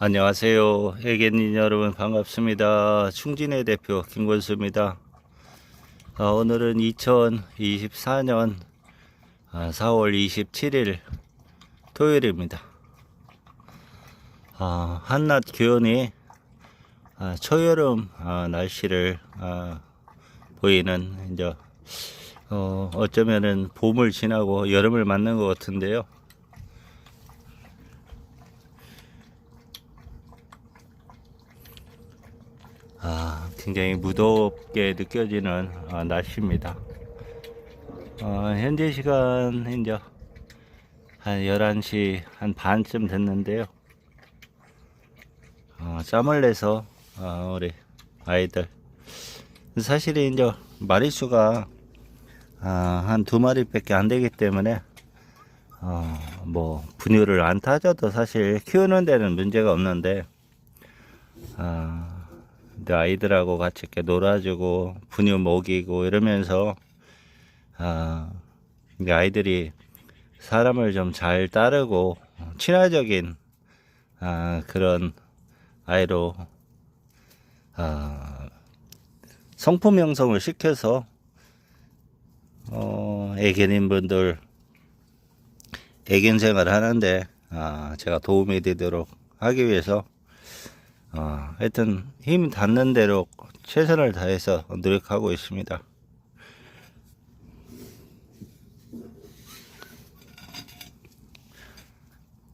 안녕하세요. 애견인 여러분 반갑습니다. 충진의 대표 김권수입니다. 아, 오늘은 2024년 4월 27일 토요일입니다. 아, 한낮 기온이 아, 초여름 아, 날씨를 아, 보이는 이제 어, 어쩌면은 봄을 지나고 여름을 맞는 것 같은데요. 아, 굉장히 무덥게 느껴지는 어, 날씨입니다. 어, 현재 시간 이제 한 11시 한 반쯤 됐는데요. 어, 짬을 내서 어, 우리 아이들 사실 이제 마리수가 아, 한두 마리밖에 안 되기 때문에 어, 뭐 분유를 안 타줘도 사실 키우는 데는 문제가 없는데 아, 근데 아이들하고 같이 이렇게 놀아주고 분유 먹이고 이러면서 아, 이게 아이들이 사람을 좀 잘 따르고 친화적인 아, 그런 아이로 아, 성품 형성을 시켜서 어, 애견인 분들 애견 생활을 하는데 아, 제가 도움이 되도록 하기 위해서 어, 하여튼 힘 닿는 대로 최선을 다해서 노력하고 있습니다.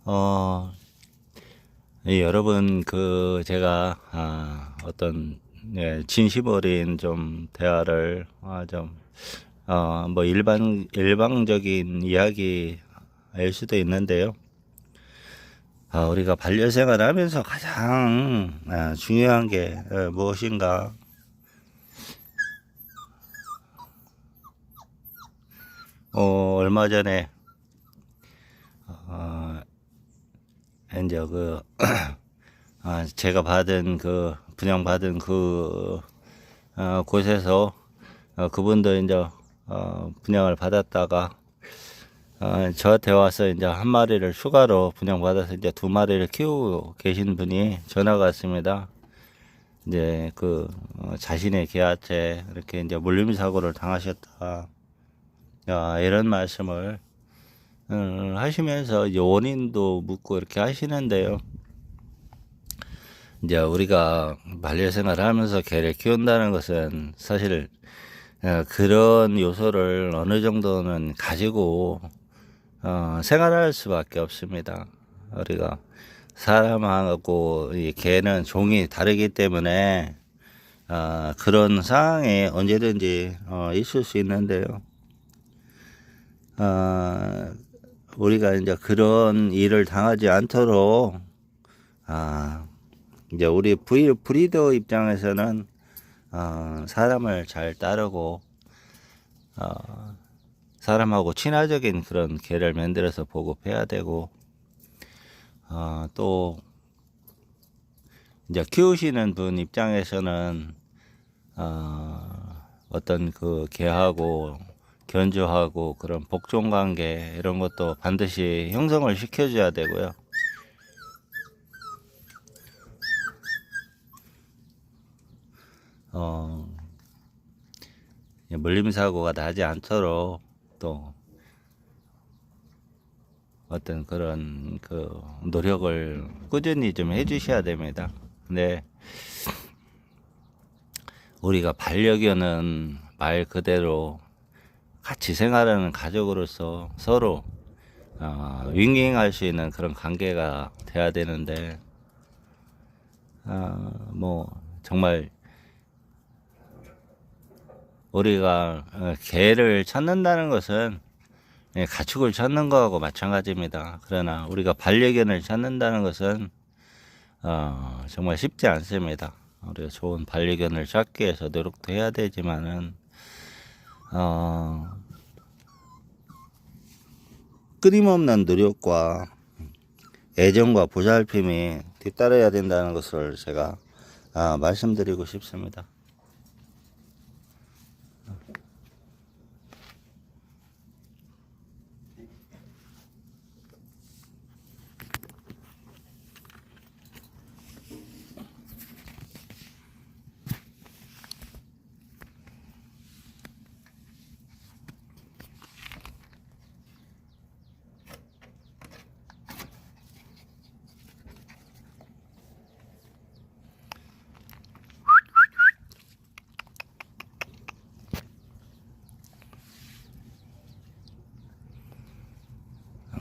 어, 이 여러분 그 제가 아, 어떤 예, 진심 어린 좀 대화를 아, 좀 어 뭐 일반 일방적인 이야기일 수도 있는데요. 아, 우리가 반려 생활을 하면서 가장 아, 중요한 게 어, 무엇인가? 어, 얼마 전에 어, 이제 그 아, 제가 받은 그 분양받은 그 어, 곳에서 어, 그분도 이제 어, 분양을 받았다가 어, 저한테 와서 이제 한 마리를 추가로 분양받아서 이제 두 마리를 키우고 계신 분이 전화가 왔습니다. 이제 그 어, 자신의 개한테 이렇게 이제 물림 사고를 당하셨다. 야, 이런 말씀을 어, 하시면서 이제 원인도 묻고 이렇게 하시는데요. 이제 우리가 반려생활을 하면서 개를 키운다는 것은 사실 어, 그런 요소를 어느 정도는 가지고 어, 생활할 수밖에 없습니다. 우리가 사람하고 이 개는 종이 다르기 때문에 어, 그런 상황이 언제든지 어, 있을 수 있는데요. 어, 우리가 이제 그런 일을 당하지 않도록 아, 이제 우리 브이, 브리더 입장에서는 어, 사람을 잘 따르고 어, 사람하고 친화적인 그런 개를 만들어서 보급해야 되고 어, 또 이제 키우시는 분 입장에서는 어, 어떤 그 개하고 견주하고 그런 복종 관계 이런 것도 반드시 형성을 시켜줘야 되고요. 어, 물림 사고가 나지 않도록 또 어떤 그런 그 노력을 꾸준히 좀 해주셔야 됩니다. 근데 우리가 반려견은 말 그대로 같이 생활하는 가족으로서 서로 어, 윙윙할 수 있는 그런 관계가 돼야 되는데 어, 뭐 정말 우리가 어, 개를 찾는다는 것은 예, 가축을 찾는 거하고 마찬가지입니다. 그러나 우리가 반려견을 찾는다는 것은 어, 정말 쉽지 않습니다. 우리가 좋은 반려견을 찾기 위해서 노력도 해야 되지만은 어, 끊임없는 노력과 애정과 보살핌이 뒤따라야 된다는 것을 제가 아, 말씀드리고 싶습니다.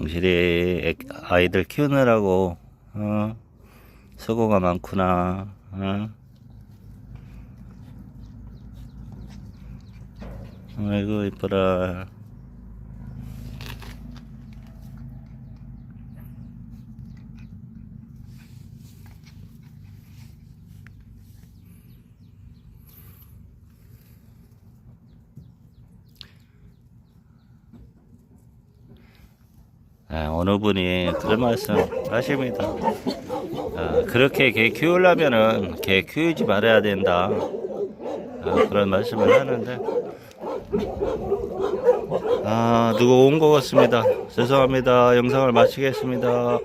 성실히 애- 아이들 키우느라고 어? 수고가 많구나. 어? 아이고 이뻐라. 아, 어느 분이 그런 말씀 하십니다. 아, 그렇게 개 키우려면은 개 키우지 말아야 된다. 아, 그런 말씀을 하는데 아 누구 온 것 같습니다. 죄송합니다. 영상을 마치겠습니다.